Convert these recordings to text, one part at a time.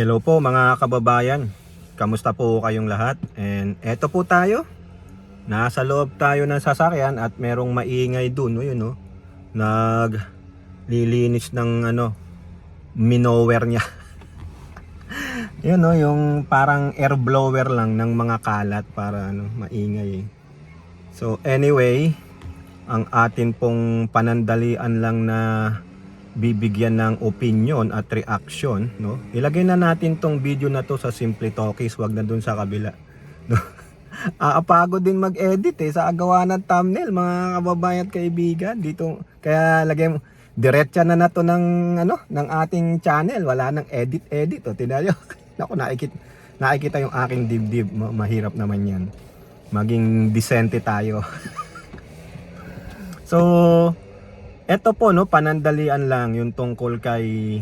Hello po mga kababayan. Kamusta po kayong lahat? And eto po tayo. Nasa loob tayo ng sasakyan at merong maingay dun, no, yun, no? Nag lilinis ng ano minower niya. yun no, yung parang air blower lang ng mga kalat para ano, maingay. eh. So anyway, ang atin pong panandalian lang na bibigyan ng opinion at reaction, no? Ilagay na natin tong video na to sa Simple Talkies, wag na dun sa kabila. No? Aapagod din mag-edit eh sa agawa ng thumbnail, mga kababayan at kaibigan. Dito kaya lagay mo diretsa na na to ng ano, ng ating channel. Wala nang edit edit oh, tinayo. Nako, nakikita nakikita yung aking dibdib. Ma- Mahirap naman 'yan. Maging disente tayo. so, eto po no, panandalian lang yung tungkol kay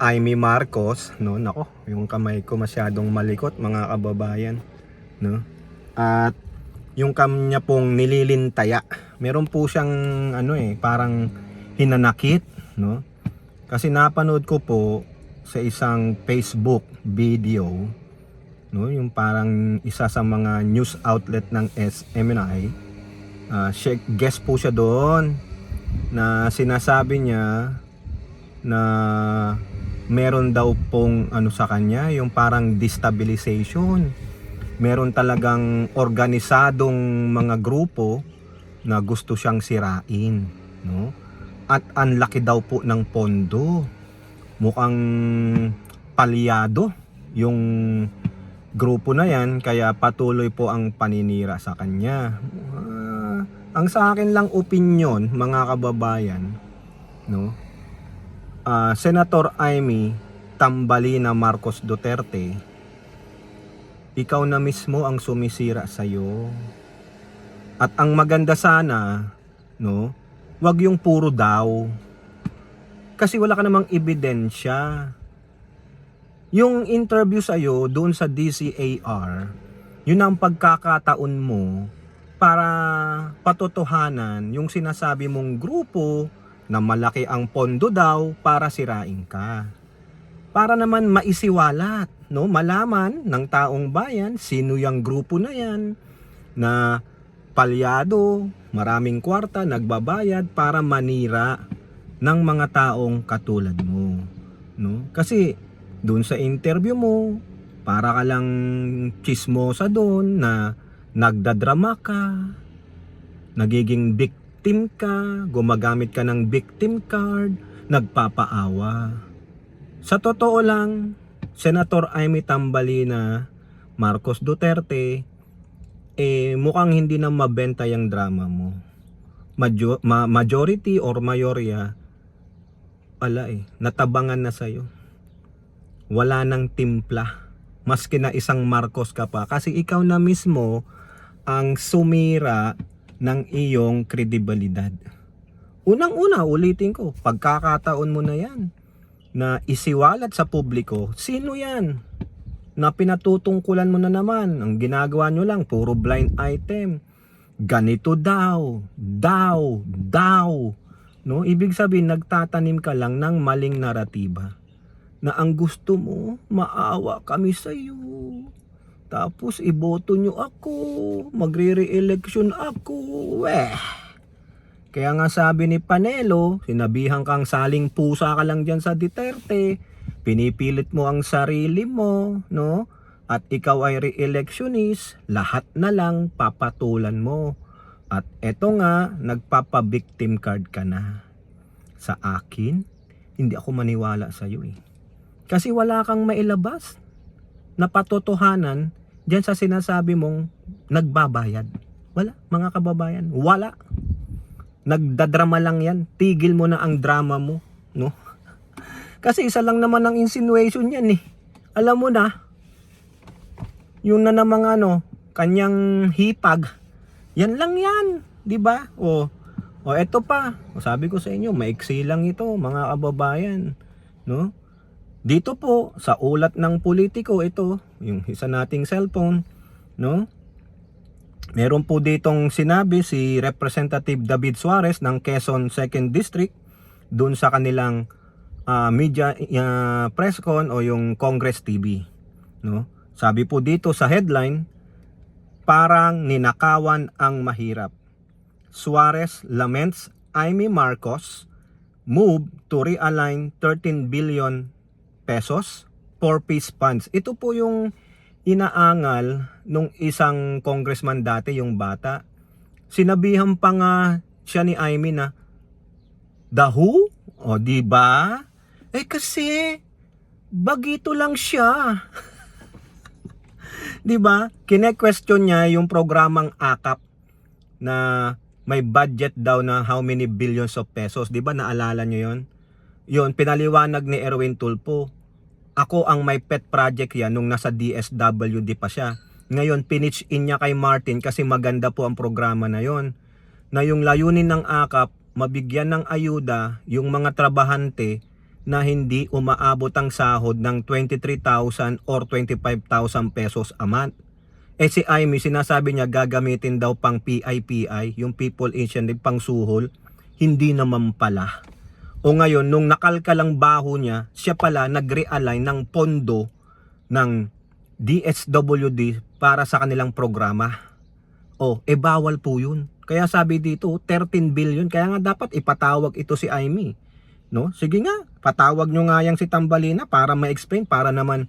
Amy Marcos, no? Nako, yung kamay ko masyadong malikot mga kababayan, no? At yung kanya pong nililintaya. Meron po siyang ano eh, parang hinanakit, no? Kasi napanood ko po sa isang Facebook video, no? Yung parang isa sa mga news outlet ng SMNI. Ah, siya- guest po siya doon na sinasabi niya na meron daw pong ano sa kanya, yung parang destabilization. Meron talagang organisadong mga grupo na gusto siyang sirain, no? At ang laki daw po ng pondo. Mukhang palyado yung grupo na yan kaya patuloy po ang paninira sa kanya. Ang sa akin lang opinion mga kababayan, no? Ah, Senator Amy Tambalina Marcos Duterte, ikaw na mismo ang sumisira sa iyo. At ang maganda sana, no, wag yung puro daw. Kasi wala ka namang ebidensya. Yung interview sa iyo doon sa DCAR, yun ang pagkakataon mo para patotohanan yung sinasabi mong grupo na malaki ang pondo daw para sirain ka. Para naman maisiwalat, no? Malaman ng taong bayan sino yung grupo na yan na palyado, maraming kwarta, nagbabayad para manira ng mga taong katulad mo, no? Kasi doon sa interview mo, para ka lang chismosa doon na nagdadrama ka, nagiging victim ka, gumagamit ka ng victim card, nagpapaawa. Sa totoo lang, Senator Amy Tambalina Marcos Duterte, eh mukhang hindi na mabenta yung drama mo. Majo- ma- majority or mayorya, ala eh, natabangan na sa'yo. Wala nang timpla. Maski na isang Marcos ka pa. Kasi ikaw na mismo ang sumira ng iyong kredibilidad. Unang-una, ulitin ko, pagkakataon mo na yan na isiwalat sa publiko, sino yan? Na pinatutungkulan mo na naman. Ang ginagawa nyo lang, puro blind item. Ganito daw, daw, daw. No? Ibig sabihin, nagtatanim ka lang ng maling naratiba. Na ang gusto mo, maawa kami sa iyo. Tapos iboto nyo ako, magre-re-election ako. Weh. Kaya nga sabi ni Panelo, sinabihan kang saling pusa ka lang dyan sa Duterte, pinipilit mo ang sarili mo, no? At ikaw ay re-electionist, lahat na lang papatulan mo. At eto nga, nagpapa-victim card ka na. Sa akin, hindi ako maniwala sa iyo eh. Kasi wala kang mailabas na patotohanan dyan sa sinasabi mong nagbabayad. Wala, mga kababayan, wala nagdadrama lang yan. Tigil mo na ang drama mo, no? Kasi isa lang naman ang insinuation yan eh. Alam mo na, yun na namang ano, kanyang hipag. Yan lang yan, ba? O, o eto pa, o, sabi ko sa inyo, maiksi lang ito, mga kababayan, no? Dito po, sa ulat ng politiko, ito, yung isa nating cellphone, no? Meron po ditong sinabi si Representative David Suarez ng Quezon 2nd District doon sa kanilang ah, media ah, press con o yung Congress TV, no? Sabi po dito sa headline, parang ninakawan ang mahirap. Suarez laments Amy Marcos move to realign 13 billion pesos for peace funds. Ito po yung inaangal nung isang congressman dati, yung bata. Sinabihan pa nga siya ni Amy na, The who? O, di ba? Eh kasi, bagito lang siya. di ba? Kine-question niya yung programang AKAP na may budget daw na how many billions of pesos. Di ba naalala niyo yon? Yon, pinaliwanag ni Erwin Tulpo. Ako ang may pet project yan nung nasa DSWD pa siya. Ngayon, pinitch in niya kay Martin kasi maganda po ang programa na yon. Na yung layunin ng AKAP, mabigyan ng ayuda yung mga trabahante na hindi umaabot ang sahod ng 23,000 or 25,000 pesos a month. Eh si Amy, sinasabi niya gagamitin daw pang PIPI, yung People Initiative pang suhol. Hindi naman pala. O ngayon, nung nakalkalang baho niya, siya pala nag-realign ng pondo ng DSWD para sa kanilang programa. O, eh bawal po yun. Kaya sabi dito, 13 billion. Kaya nga dapat ipatawag ito si Amy. No? Sige nga, patawag nyo nga yang si Tambalina para ma-explain, para naman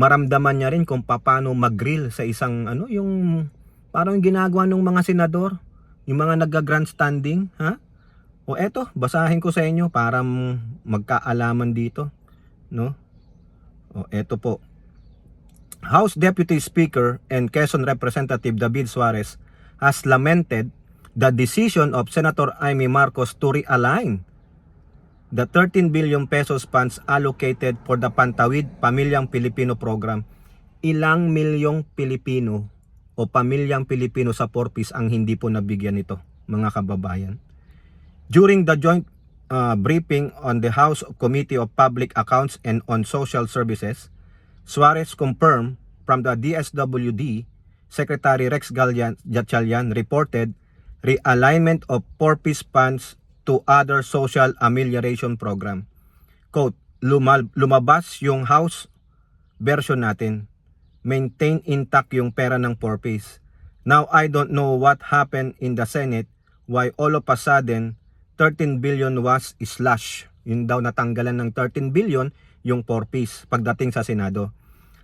maramdaman niya rin kung paano mag-grill sa isang ano, yung parang ginagawa ng mga senador, yung mga nagga-grandstanding, ha? O eto, basahin ko sa inyo para magkaalaman dito, no? O eto po. House Deputy Speaker and Quezon Representative David Suarez has lamented the decision of Senator Amy Marcos to realign the 13 billion pesos funds allocated for the Pantawid Pamilyang Pilipino Program. Ilang milyong Pilipino o pamilyang Pilipino sa Porpis ang hindi po nabigyan nito, mga kababayan. During the joint uh, briefing on the House Committee of Public Accounts and on Social Services, Suarez confirmed from the DSWD, Secretary Rex Gatchalian reported realignment of Porpis funds to other social amelioration program. Quote, lumal, lumabas yung house version natin. Maintain intact yung pera ng Porpis. Now I don't know what happened in the Senate why all of a sudden 13 billion was slash. Yun daw natanggalan ng 13 billion yung Porpis pagdating sa Senado.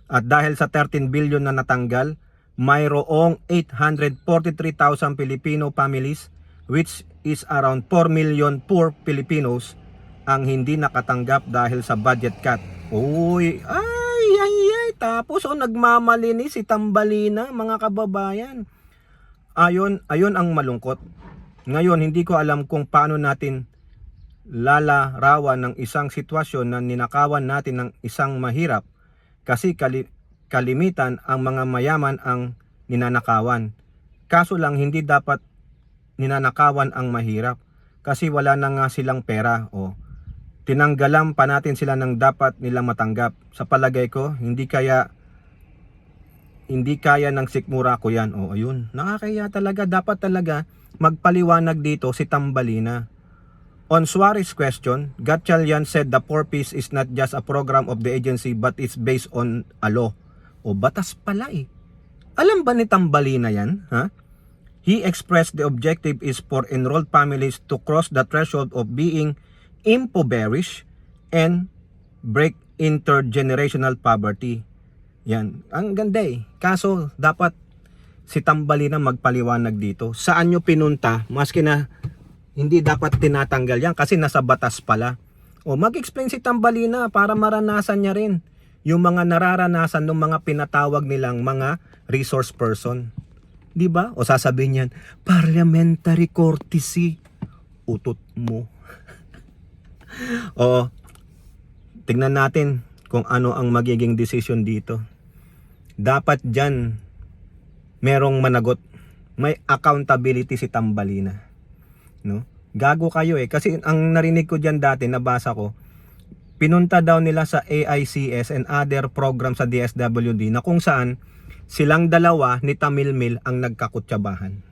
At dahil sa 13 billion na natanggal, mayroong 843,000 Filipino families which is around 4 million poor Filipinos ang hindi nakatanggap dahil sa budget cut. Uy, ay, ay, ay, tapos oh, nagmamalini si Tambalina, mga kababayan. Ayon, ayon ang malungkot. Ngayon, hindi ko alam kung paano natin lalarawan ng isang sitwasyon na ninakawan natin ng isang mahirap kasi kali, kalimitan ang mga mayaman ang ninanakawan. Kaso lang hindi dapat ninanakawan ang mahirap kasi wala na nga silang pera o tinanggalan pa natin sila ng dapat nilang matanggap. Sa palagay ko, hindi kaya hindi kaya ng sikmura ko yan. O ayun, nakakaya talaga. Dapat talaga magpaliwanag dito si Tambalina. On Suarez question, Gatchalian said the Four Piece is not just a program of the agency but it's based on a law. O batas pala eh. Alam ba ni Tambalina yan? Ha? He expressed the objective is for enrolled families to cross the threshold of being impoverished and break intergenerational poverty. Yan. Ang ganda eh. Kaso, dapat si Tambalina magpaliwanag dito. Saan nyo pinunta? Maski na hindi dapat tinatanggal yan kasi nasa batas pala. O mag-explain si Tambalina para maranasan niya rin yung mga nararanasan ng mga pinatawag nilang mga resource person. 'Di ba? O sasabihin niyan, parliamentary courtesy. Utot mo. o tingnan natin kung ano ang magiging decision dito. Dapat diyan merong managot. May accountability si Tambalina. No? Gago kayo eh kasi ang narinig ko diyan dati nabasa ko pinunta daw nila sa AICS and other program sa DSWD na kung saan silang dalawa ni Tamil Mil ang nagkakutsabahan.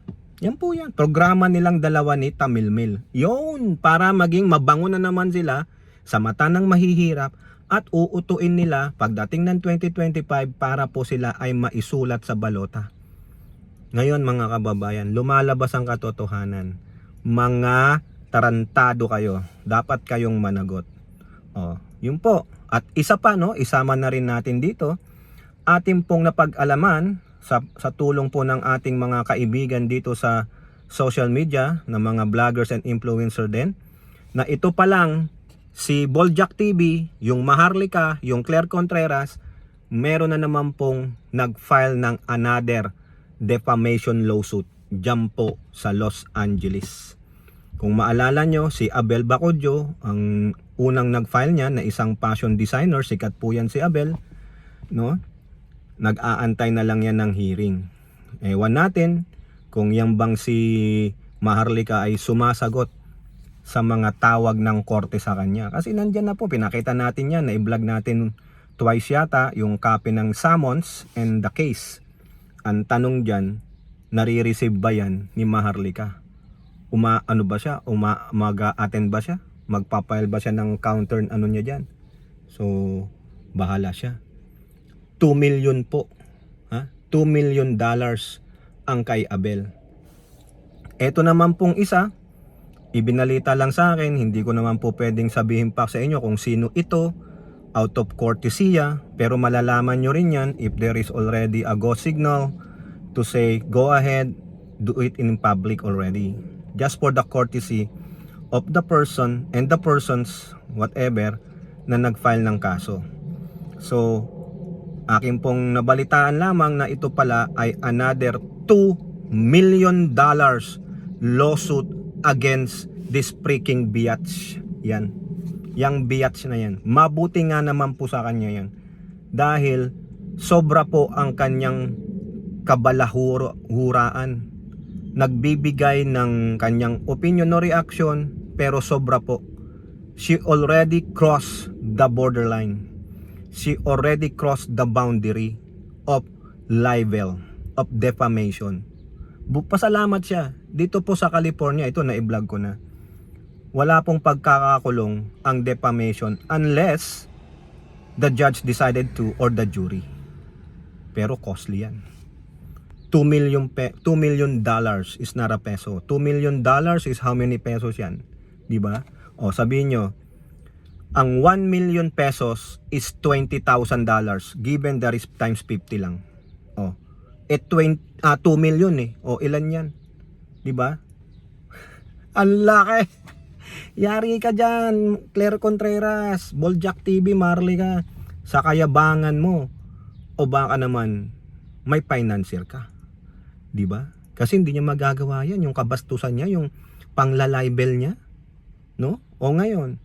Yan po yan. Programa nilang dalawa ni Tamil Mil. Yun, para maging mabango na naman sila sa mata ng mahihirap at uutuin nila pagdating ng 2025 para po sila ay maisulat sa balota. Ngayon mga kababayan, lumalabas ang katotohanan. Mga tarantado kayo. Dapat kayong managot. Oh, yun po. At isa pa no, isama na rin natin dito ating pong napag-alaman sa, sa tulong po ng ating mga kaibigan dito sa social media na mga vloggers and influencer din na ito pa lang si Boljak TV, yung Maharlika, yung Claire Contreras, meron na naman pong nag-file ng another defamation lawsuit dyan po sa Los Angeles. Kung maalala nyo, si Abel Bacodjo, ang unang nag-file niya na isang fashion designer, sikat po yan si Abel, no? Nag-aantay na lang yan ng hearing. Ewan natin kung yan bang si Maharlika ay sumasagot sa mga tawag ng korte sa kanya. Kasi nandyan na po, pinakita natin yan, na-vlog natin twice yata yung copy ng summons and the case. Ang tanong dyan, nare-receive ba yan ni Maharlika? Uma, ano ba siya? Uma, mag-attend ba siya? Magpapile ba siya ng counter ano niya dyan? So, bahala siya. 2 million po. Ha? 2 million dollars ang kay Abel. Ito naman pong isa, ibinalita lang sa akin, hindi ko naman po pwedeng sabihin pa sa inyo kung sino ito, out of courtesy, pero malalaman nyo rin yan if there is already a go signal to say, go ahead, do it in public already. Just for the courtesy of the person and the persons, whatever, na nag-file ng kaso. So, akin pong nabalitaan lamang na ito pala ay another 2 million dollars lawsuit against this freaking biatch. Yan. Yang biatch na yan. Mabuti nga naman po sa kanya yan. Dahil sobra po ang kanyang kabalahuraan. Nagbibigay ng kanyang opinion o reaction pero sobra po. She already crossed the borderline. She already crossed the boundary of libel, of defamation. Pasalamat siya. Dito po sa California, ito na-vlog ko na. Wala pong pagkakakulong ang defamation unless the judge decided to or the jury. Pero costly yan. 2 million pe 2 million dollars is not a peso. 2 million dollars is how many pesos yan? 'Di ba? O sabihin nyo, ang 1 million pesos is 20,000 dollars given there is times 50 lang. Eh 20 ah 2 million eh. O ilan 'yan? 'Di ba? Ang laki. Yari ka dyan, Claire Contreras, Boljak TV, Marley ka. Sa kayabangan mo. O baka naman, may financier ka. 'Di ba? Kasi hindi niya magagawa yan. Yung kabastusan niya, yung panglalibel niya. No? O ngayon,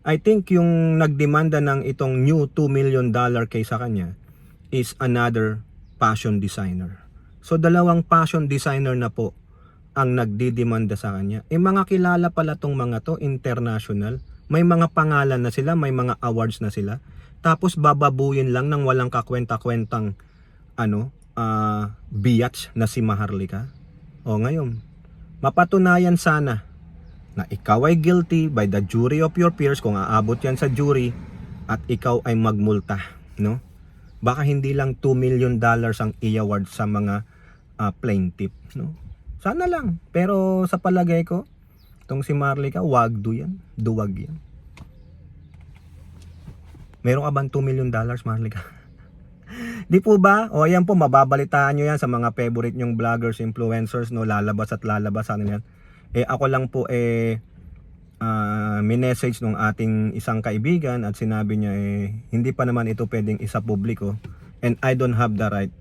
I think yung nagdemanda ng itong new 2 million dollar case sa kanya is another fashion designer. So dalawang fashion designer na po ang nagdidemanda sa kanya. Eh mga kilala pala tong mga to international. May mga pangalan na sila, may mga awards na sila. Tapos bababuyin lang ng walang kakwenta-kwentang ano, ah biatch na si Maharlika. O ngayon, mapatunayan sana na ikaw ay guilty by the jury of your peers kung aabot yan sa jury at ikaw ay magmulta, no? Baka hindi lang 2 million dollars ang i-award sa mga ah, plaintiff, no? Sana lang. Pero sa palagay ko, itong si Marlica, wagdo yan. Duwag yan. Meron ka bang 2 million dollars, Marlica? Di po ba? O yan po, mababalitaan nyo yan sa mga favorite nyong vloggers, influencers, no? Lalabas at lalabas ano yan. Eh ako lang po eh ah, minessage nung ating isang kaibigan at sinabi niya eh hindi pa naman ito pwedeng isa publiko. And I don't have the right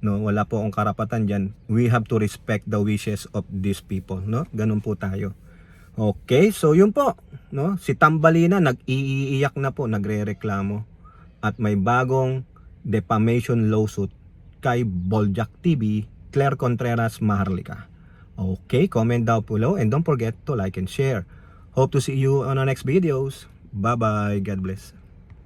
no wala po akong karapatan diyan we have to respect the wishes of these people no? Ganun po tayo. Okay so yun po no? Si Tambalina nag-iiyak na po nagrereklamo. At may bagong defamation lawsuit kay Boljak TV Claire Contreras Maharlika. Okay, comment down below and don't forget to like and share. Hope to see you on our next videos. Bye-bye. God bless.